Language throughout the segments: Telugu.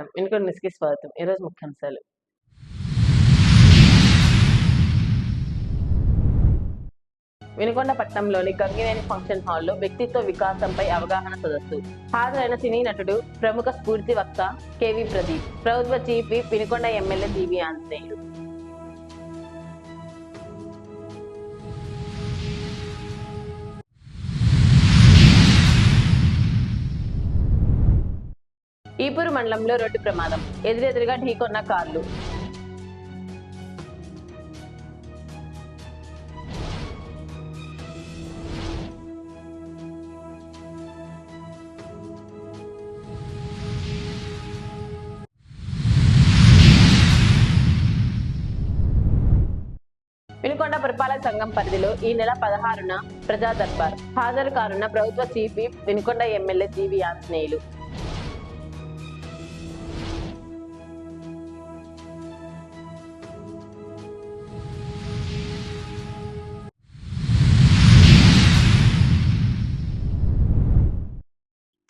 నమస్కారం వినుకొండ న్యూస్కి స్వాగతం. ఈరోజు ముఖ్యాంశాలు. వినుకొండ పట్టణంలోని గంగినేని ఫంక్షన్ హాల్లో వ్యక్తిత్వ వికాసంపై అవగాహన సదస్సు. హాజరైన సినీ నటుడు ప్రముఖ స్ఫూర్తి వక్త కేవి ప్రదీప్ ప్రభుత్వ చీఫ్ వినుకొండ ఎమ్మెల్యే దీవి ఆంజనేయుడు ఈపూరు మండలంలో రోడ్డు ప్రమాదం. ఎదురెదురుగా ఢీకొన్న కార్లు. వినుకొండ పురపాలక సంఘం పరిధిలో ఈ నెల పదహారున ప్రజా దర్బార్ హాజరు కానున్న ప్రభుత్వ CP Vinukonda MLA G V Anjaneyulu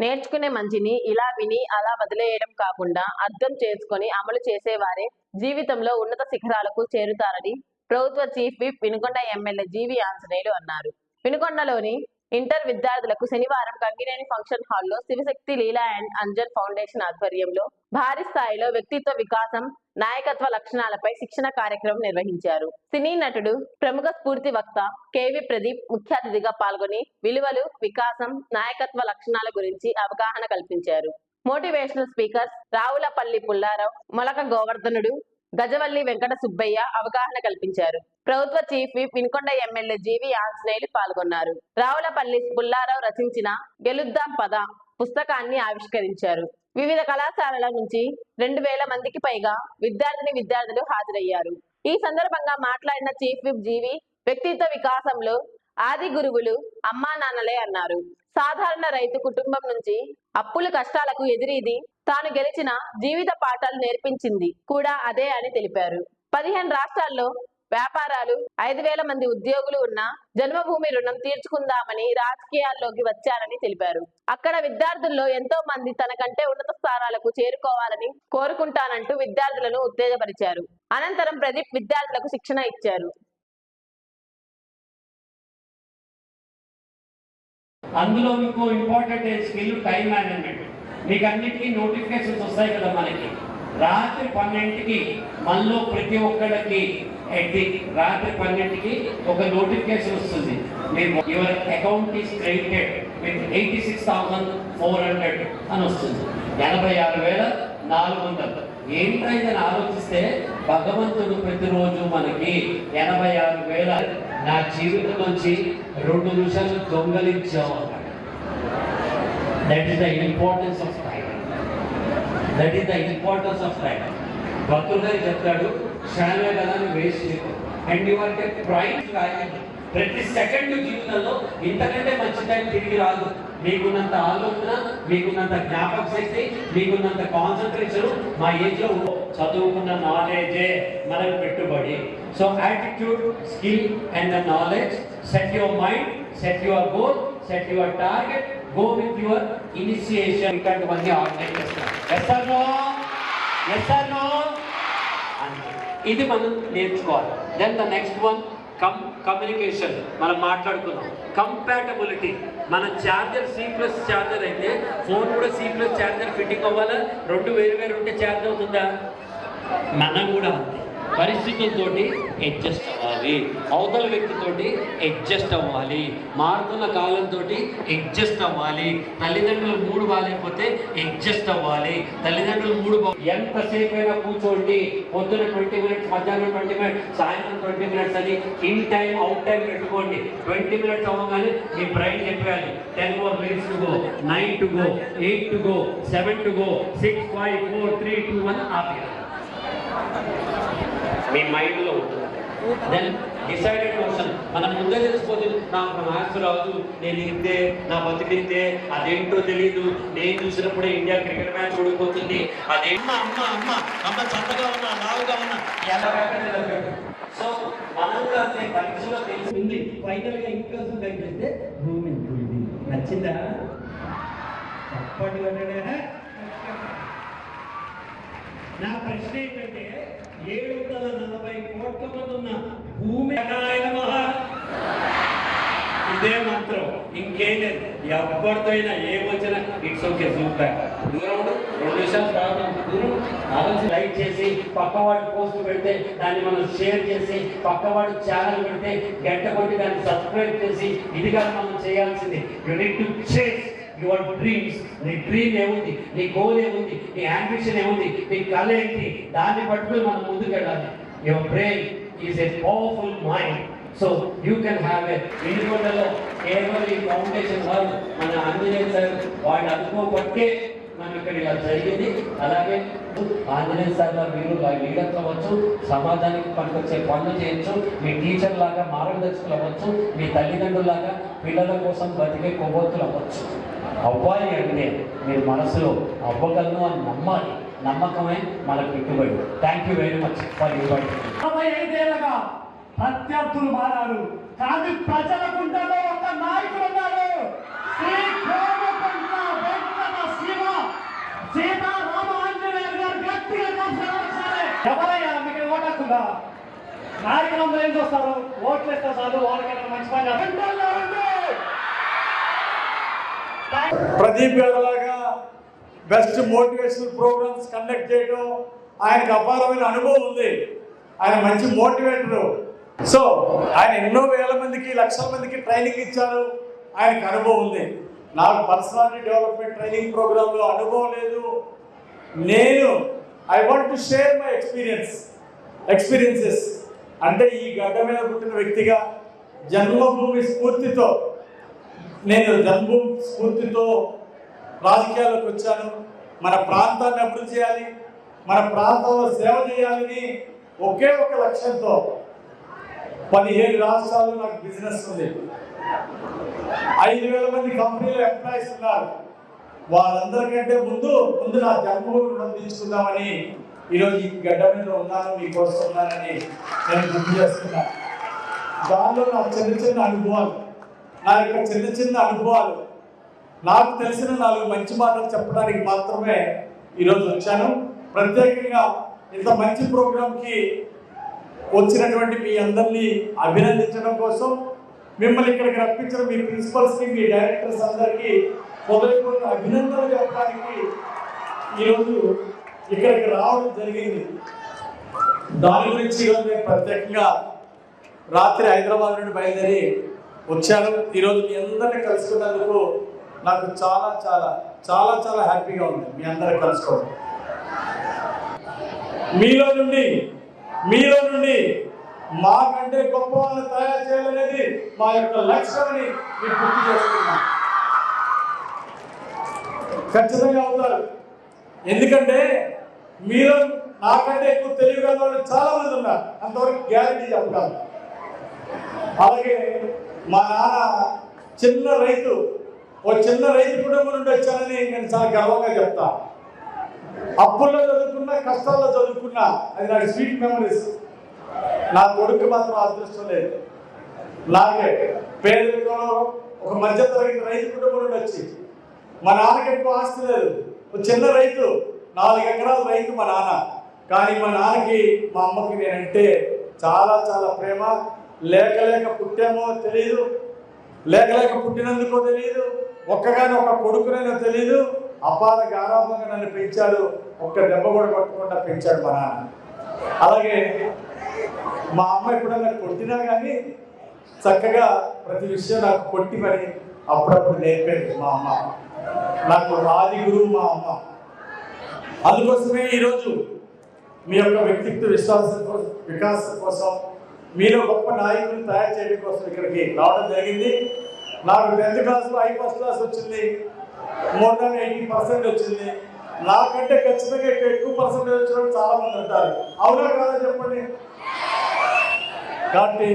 నేర్చుకునే మంచిని ఇలా విని అలా వదిలేయడం కాకుండా అర్థం చేసుకొని అమలు చేసేవారే జీవితంలో ఉన్నత శిఖరాలకు చేరుతారని ప్రభుత్వ chief whip Vinukonda MLA G V Anjaneyulu అన్నారు. వినుకొండలోని ఇంటర్ విద్యార్థులకు శనివారం గంగినేని ఫంక్షన్ హాల్లో శివశక్తి లీలా అండ్ అంజన్ ఫౌండేషన్ ఆధ్వర్యంలో భారీ స్థాయిలో వ్యక్తిత్వ వికాసం నాయకత్వ లక్షణాలపై శిక్షణ కార్యక్రమం నిర్వహించారు. సినీ నటుడు ప్రముఖ స్ఫూర్తి వక్త కేవి ప్రదీప్ ముఖ్య అతిథిగా పాల్గొని విలువలు వికాసం నాయకత్వ లక్షణాల గురించి అవగాహన కల్పించారు. మోటివేషనల్ స్పీకర్స్ రావులపల్లి పుల్లారావు మొలక గోవర్ధనుడు గజవల్లి వెంకట సుబ్బయ్య అవగాహన కల్పించారు. ప్రభుత్వ chief whip Vinukonda MLA G V Anjaneyulu పాల్గొన్నారు. రావులపల్లి పుల్లారావు రచించిన గెలుద్దాం పద పుస్తకాన్ని ఆవిష్కరించారు. వివిధ కళాశాలల నుంచి రెండు వేల మందికి పైగా విద్యార్థిని విద్యార్థులు హాజరయ్యారు. ఈ సందర్భంగా మాట్లాడిన చీఫ్ విప్ జీవి వ్యక్తిత్వ వికాసంలో ఆది గురువులు అమ్మా నాన్నలే అన్నారు. సాధారణ రైతు కుటుంబం నుంచి అప్పుల కష్టాలకు ఎదిరీది తాను గెలిచిన జీవిత పాఠాలు నేర్పించింది కూడా అదే అని తెలిపారు. పదిహేను రాష్ట్రాల్లో వ్యాపారాలు ఐదు వేల మంది ఉద్యోగులు ఉన్న జన్మభూమి రుణం తీర్చుకుందామని రాజకీయాల్లోకి వచ్చారని తెలిపారు. అక్కడ విద్యార్థుల్లో ఎంతో మంది తనకంటే ఉన్నత స్థానాలకు చేరుకోవాలని కోరుకుంటానంటూ విద్యార్థులను ఉత్తేజపరిచారు. అనంతరం ప్రదీప్ విద్యార్థులకు శిక్షణ ఇచ్చారు. అందులో ఇంకో ఇంపార్టెంట్ స్కిల్ టైం మేనేజ్మెంట్ మీకు అన్నిటికీ నోటిఫికేషన్స్ వస్తాయి కదా మనకి. రాత్రి పన్నెండుకి మనలో ప్రతి ఒక్కరికి ఎట్టి రాత్రి పన్నెండుకి ఒక నోటిఫికేషన్ వస్తుంది. మీరు your account is credited with eighty six thousand four hundred అని వస్తుంది. ఎనభై ఆరు వేల నాలుగు వందలు. ఏంటైందని ఆలోచిస్తే భగవంతుడు ప్రతిరోజు మనకి ఎనభై ఆరు వేల నా జీవితం నుంచి రెండు నిమిషాలు దొంగలించావు అన్నాడు that is the importance of time that is the importance of time భక్తులు గారు చెప్తాడు క్షణమే కదా అని వేస్ట్ చేయకు. అండ్ యు ఆర్ ప్రైజ్ ప్రతి సెకండ్ జీవితంలో ఇంతకంటే మంచి టైం తిరిగి రాదు. మీకున్నంత ఆలోచన మీకున్నంత జ్ఞాపక శక్తి మీకున్నంత కాన్సన్ట్రేషన్ మా ఏజ్లో చదువుకున్న నాలెడ్జే మనకు పెట్టుబడి. So attitude skill and the knowledge set your mind set your goal set your target go with your initiation ఇట్లాంటివన్నీ ఆర్గనైజ్ చేస్తాం yes or no yes or no ఇది మనం నేర్చుకోవాలి. Then the next one come communication మనం మాట్లాడుకున్నాం కంపాటబిలిటీ. మన ఛార్జర్ సి ప్లస్ ఛార్జర్ అయితే ఫోన్ కూడా సి ప్లస్ ఛార్జర్ ఫిట్టింగ్ అవ్వాలా? రెండు వేరు వేరు ఉంటే ఛార్జ్ అవుతుందా? మనం కూడా అంతే. పరిస్థితులతోటి అడ్జస్ట్ అవ్వాలి. అవతల వ్యక్తితోటి అడ్జస్ట్ అవ్వాలి. మారుతున్న కాలంతో అడ్జస్ట్ అవ్వాలి. తల్లిదండ్రులు మూడు బాగాలేకపోతే అడ్జస్ట్ అవ్వాలి. తల్లిదండ్రులు మూడు ఎంతసేపు అయినా కూర్చోండి. పొద్దున ట్వంటీ మినిట్స్ మధ్యాహ్నం ట్వంటీ మినిట్స్ సాయంత్రం ట్వంటీ మినిట్స్ అని ఇన్ టైం అవుట్ టైం పెట్టుకోండి. ట్వంటీ మినిట్స్ అవ్వగానే మీ బ్రైన్ చెప్పాలి ten four minutes to go nine to go eight to go seven to go six five four three two one ఆపేయాలి. మీ మైండ్లో ఉంటుంది దెన్ డిసైడెడ్ క్వశ్చన్ మనం ముందే తెలిసిపోతుంది నాకు మ్యాథ్స్ రాదు నేను ఇంతే నా బతికింతే అదేంటో తెలియదు నేను చూసినప్పుడే ఇండియా క్రికెట్ మ్యాచ్ ఓడిపోతుంది. అదే అమ్మ అమ్మ అమ్మ అమ్మ చక్కగా ఉన్నా లావుగా ఉన్నా. ఎలా సో మనం పరీక్షలో తెలిసింది ఫైనల్గా ఇంకోసం కనిపిస్తే భూమి నచ్చిందా? నా ప్రశ్న ఏంటంటే ఏడు వందల నలభై కోట్ల మంది ఉన్న భూమి మహా. ఇదే మంత్రం. ఇంకేం లేదు. ఎవరితో అయినా ఏమొచ్చినా ఇట్స్ ఓకే సూపర్ దూరం రెండు నిమిషాలు రావడం దూరం. ఆలోచన లైక్ చేసి పక్కవాడి పోస్ట్ పెడితే దాన్ని మనం షేర్ చేసి పక్కవాడి ఛానల్ పెడితే గంట కొట్టి దాన్ని సబ్స్క్రైబ్ చేసి ఇది కాదు మనం చేయాల్సింది. యూనిట్ టు చేసి యువర్ డ్రీమ్స్ నీ డ్రీమ్ ఏముంది? నీ గోల్ ఏముంది? నీ అంబిషన్ ఏముంది? నీ కళ ఏంటి? దాన్ని పట్టుకుని మనం ముందుకెళ్ళాలి. Your brain is a powerful mind so you can have a ఇండివిజువల్లో కేవలం ఈ ఫౌండేషన్ వాళ్ళు మన ఆంజనేయ సార్ వాళ్ళు అనుకోబట్టే మనం ఇక్కడ ఇలా జరిగింది. అలాగే ఆంజనేయ సార్ గారు మీరు లీడర్స్ అవ్వచ్చు సమాజానికి పనికొచ్చే పనులు చేయొచ్చు మీ టీచర్ లాగా మార్గదర్శకులు అవ్వచ్చు మీ తల్లిదండ్రులాగా పిల్లల కోసం బతికే కొవ్వొత్తులు అవ్వచ్చు. అవ్వాలి అంటే మీరు మనసులో అవ్వగలను అని నమ్మాలి. నమ్మకమే మనకు పెట్టుబడి. Thank you very much for your నలభై ఐదేళ్ళుగా ప్రత్యర్థులు మారారు. కానీ ప్రజల గుండెలో ఒక నాయకుడు ఉన్నాడు. శ్రీ కోమకుంట్ల వెంకట శివ. సీతారామ ఆంజనేయులు గారు గట్టిగా. ఎవరయ్యా? మీకు ఓటకుండా నాయకులందరూ ఏం చూస్తారు? ఓట్లు ఇస్తే చాలు వాళ్ళకైనా మంచి పని. ప్రదీప్ గారిలాగా బెస్ట్ మోటివేషనల్ ప్రోగ్రామ్స్ కండక్ట్ చేయడం ఆయనకు అపారమైన అనుభవం ఉంది. ఆయన మంచి మోటివేటర్. సో ఆయన ఎన్నో వేల మందికి లక్షల మందికి ట్రైనింగ్ ఇచ్చారు. ఆయనకు అనుభవం ఉంది. నాకు పర్సనాలిటీ డెవలప్మెంట్ ట్రైనింగ్ ప్రోగ్రాంలో అనుభవం లేదు. నేను I want to share my experience experiences అంటే ఈ గడ్డ మీద పుట్టిన వ్యక్తిగా జన్మభూమి స్ఫూర్తితో నేను జన్మభూమి స్ఫూర్తితో రాజకీయాల్లోకి వచ్చాను. మన ప్రాంతాన్ని అభివృద్ధి చేయాలి. మన ప్రాంతంలో సేవ చేయాలని ఒకే ఒక లక్ష్యంతో పదిహేడు రాష్ట్రాలు నాకు బిజినెస్ ఉంది. ఐదు వేల మంది కంపెనీలు ఎంప్లాయీస్ ఉన్నారు. వాళ్ళందరికంటే ముందు ముందు నా జన్మభూమి రుణం తీసుకుందామని ఈరోజు ఈ గడ్డ మీద ఉన్నాను మీకోసం ఉన్నానని నేను గుర్తు చేస్తున్నా. దానిలో నా చిన్న చిన్న అనుభవాలు. నా యొక్క చిన్న చిన్న అనుభవాలు. నాకు తెలిసిన నాలుగు మంచి మాటలు చెప్పడానికి మాత్రమే ఈరోజు వచ్చాను. ప్రత్యేకంగా ఇంత మంచి ప్రోగ్రాంకి వచ్చినటువంటి మీ అందరినీ అభినందించడం కోసం మిమ్మల్ని ఇక్కడికి రప్పించిన మీ ప్రిన్సిపల్స్కి మీ డైరెక్టర్స్ అందరికీ హృదయపూర్వక అభినందనలు చెప్పడానికి ఈరోజు ఇక్కడికి రావడం జరిగింది. దాని గురించి ఈరోజు నేను ప్రత్యేకంగా రాత్రి హైదరాబాద్ నుండి బయలుదేరి వచ్చాను. ఈరోజు మీ అందరిని కలుసుకున్నందుకు నాకు చాలా చాలా చాలా చాలా హ్యాపీగా ఉంది మీ అందరిని కలుసుకోవడం. మీలో నుండి మీలో నుండి మాకంటే గొప్ప వాళ్ళని తయారు చేయాలనేది మా యొక్క లక్ష్యమని మీరు గుర్తు చేస్తున్నాను. ఖచ్చితంగా అవుతారు. ఎందుకంటే మీరు నాకంటే ఎక్కువ తెలివిగా వాళ్ళు చాలా మంది ఉన్నారు. అంతవరకు గ్యారంటీ చెప్పగలరు అలాగే మా నాన్న చిన్న రైతు ఓ చిన్న రైతు కుటుంబం నుండి వచ్చానని నేను చాలా గర్వంగా చెప్తా. అప్పుల్లో చదువుకున్నా కష్టాల్లో చదువుకున్నా అది నాకు స్వీట్ మెమరీస్. నా కొడుకు మాత్రం అదృష్టం లేదు. నాకే పేదరికంలో ఒక మధ్య తరగతి రైతు కుటుంబం నుండి వచ్చి మా నాన్నకి ఎక్కువ ఆస్తి లేదు. ఒక చిన్న రైతు నాలుగు ఎకరాల రైతు మా నాన్న. కానీ మా నాన్నకి మా అమ్మకి నేనంటే చాలా చాలా ప్రేమ లేక లేక పుట్టామో తెలియదు లేక లేక పుట్టినందుకో తెలియదు ఒక్కగాని ఒక కొడుకునైనా తెలియదు అపార గారాభంగా నన్ను పెంచాడు. ఒక్క దెబ్బ కూడా కొట్టకుండా పెంచాడు మా నాన్న. అలాగే మా అమ్మ ఎప్పుడన్నా కొట్టినా కానీ చక్కగా ప్రతి విషయం నాకు కొట్టి మరి అప్పుడప్పుడు నేర్పేది మా అమ్మ. నాకు ఆది గురువు మా అమ్మ. అందుకోసమే ఈరోజు మీ యొక్క వ్యక్తిత్వ విశ్వాసం కోసం వికాసం కోసం మీలో గొప్ప నాయకులు తయారు చేయడం కోసం ఇక్కడికి రావడం జరిగింది. నాకు టెన్త్ క్లాస్లో ఐ ఫస్ట్ క్లాస్ వచ్చింది. మోర్ దాన్ ఎయిటీ పర్సెంట్ వచ్చింది. నాకంటే ఖచ్చితంగా ఎక్కువ పర్సెంటేజ్ వచ్చిన చాలా మంది ఉంటారు. అవునా కాదా చెప్పండి? కాబట్టి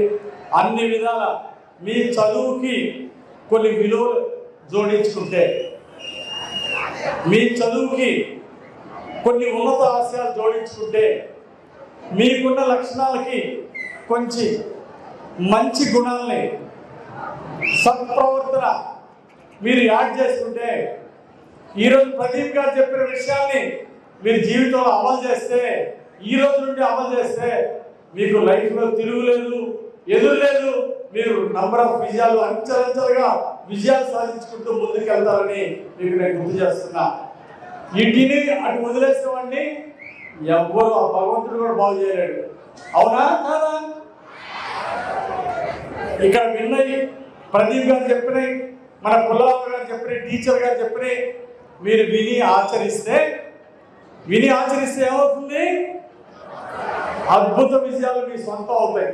అన్ని విధాల మీ చదువుకి కొన్ని విలువలు జోడించుకుంటే మీ చదువుకి కొన్ని ఉన్నత ఆశయాలు జోడించుకుంటే మీకున్న లక్షణాలకి కొంచెం మంచి గుణాలని సత్ప్రవర్తన మీరు యాడ్ చేసుకుంటే ఈరోజు ప్రదీప్ గారు చెప్పిన విషయాన్ని మీరు జీవితంలో అమలు చేస్తే ఈ రోజు నుండి అమలు చేస్తే మీకు లైఫ్లో తిరుగులేదు ఎదురు లేదు. మీరు నంబర్ ఆఫ్ విజయాలు అంచెలంచెలుగా విజయాలు సాధించుకుంటూ ముందుకు వెళ్తారని మీకు నేను గుర్తు చేస్తున్నా. ఇంటిని అటు వదిలేసేవాడిని ఎవ్వరు ఆ భగవంతుడు కూడా బాగు చేయలేడు. అవునా? కాదా? ఇక్కడ విన్నవి ప్రదీప్ గారు చెప్పినాయి మన పుల్లరావు గారు చెప్పినాయి టీచర్ గారు చెప్పినాయి. మీరు విని ఆచరిస్తే విని ఆచరిస్తే ఏమవుతుంది? అద్భుత విజయాలు మీ సొంతం అవుతాయి.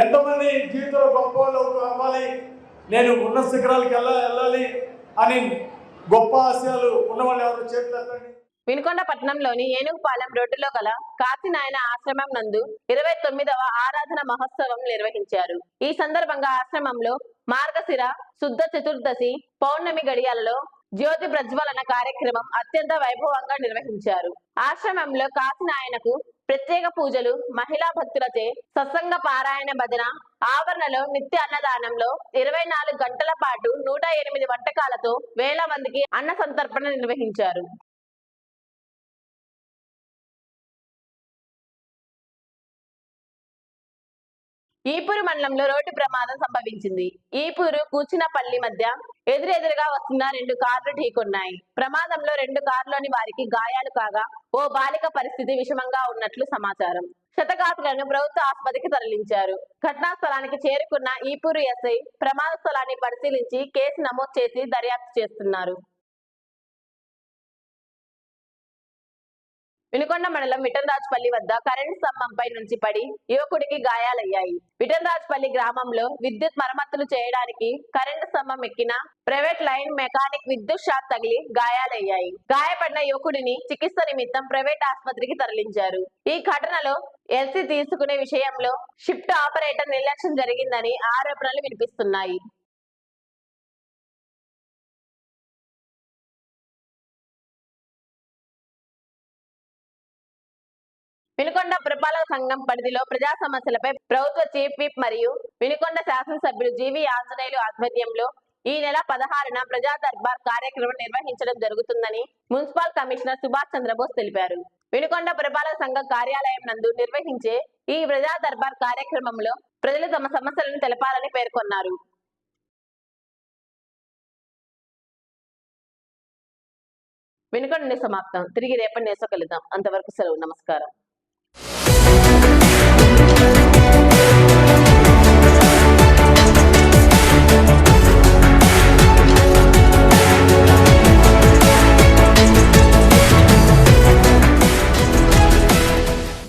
ఎంతమంది జీవితంలో గొప్ప వాళ్ళు అవ్వాలి నేను ఉన్న శిఖరాలకు వెళ్ళాలి వెళ్ళాలి అని గొప్ప ఆశయాలు ఉన్నవాళ్ళు ఎవరు చేతులు వినుకొండపట్నంలోని వినుకొండ పట్టణంలోని ఏనుగుపాలెం రోడ్డులో గల కాశీనాయన ఆశ్రమం నందు ఇరవై తొమ్మిదవ ఆరాధన మహోత్సవం నిర్వహించారు. ఈ సందర్భంగా ఆశ్రమంలో మార్గశిర శుద్ధ చతుర్దశి పౌర్ణమి గడియాలలో జ్యోతి ప్రజ్వలన కార్యక్రమం అత్యంత వైభవంగా నిర్వహించారు. ఆశ్రమంలో కాశీనాయనకు ప్రత్యేక పూజలు మహిళా భక్తులచే సత్సంగ పారాయణ భజన ఆవరణలో నిత్య అన్నదానంలో ఇరవై నాలుగు గంటల పాటు నూట ఎనిమిది వంటకాలతో వేల మందికి అన్న సంతర్పణ నిర్వహించారు. ఈపూరు మండలంలో రోడ్డు ప్రమాదం సంభవించింది. ఈపూరు కూచినపల్లి మధ్య ఎదురెదురుగా వస్తున్న రెండు కార్లు ఢీకొన్నాయి. ప్రమాదంలో రెండు కార్లోని వారికి గాయాలు కాగా ఓ బాలిక పరిస్థితి విషమంగా ఉన్నట్లు సమాచారం. శతఘాతులను ప్రభుత్వ ఆసుపత్రికి తరలించారు. ఘటనా స్థలానికి చేరుకున్న ఈపూరు ఎస్ఐ ప్రమాద స్థలాన్ని పరిశీలించి కేసు నమోదు చేసి దర్యాప్తు చేస్తున్నారు. వినుకొండ మండలం విఠలరాజుపల్లి వద్ద కరెంటు స్తంభంపై నుంచి పడి యువకుడికి గాయాలయ్యాయి. విఠలరాజుపల్లి గ్రామంలో విద్యుత్ మరమ్మతులు చేయడానికి కరెంటు స్తంభం ఎక్కిన ప్రైవేట్ లైన్ మెకానిక్ విద్యుత్ షాక్ తగిలి గాయాలయ్యాయి. గాయపడిన యువకుడిని చికిత్స నిమిత్తం ప్రైవేట్ ఆసుపత్రికి తరలించారు. ఈ ఘటనలో ఎల్సీ తీసుకునే విషయంలో షిఫ్ట్ ఆపరేటర్ నిర్లక్ష్యం జరిగిందని ఆరోపణలు వినిపిస్తున్నాయి. వినుకొండ పురపాలక సంఘం పరిధిలో ప్రజా సమస్యలపై ప్రభుత్వ చీఫ్ విప్ మరియు వినుకొండ శాసనసభ్యులు జీవి ఆంజనేయులు ఆధ్వర్యంలో ఈ నెల పదహారున ప్రజా దర్బార్ కార్యక్రమం నిర్వహించడం జరుగుతుందని మున్సిపల్ కమిషనర్ సుభాష్ చంద్రబోస్ తెలిపారు. వినుకొండ పురపాలక సంఘం కార్యాలయం నందు నిర్వహించే ఈ ప్రజా దర్బార్ కార్యక్రమంలో ప్రజలు తమ సమస్యలను తెలపాలని పేర్కొన్నారు. వినుకొండ సమాప్తం. తిరిగి రేపటి నేసో కలుద్దాం. అంతవరకు సెలవు. నమస్కారం.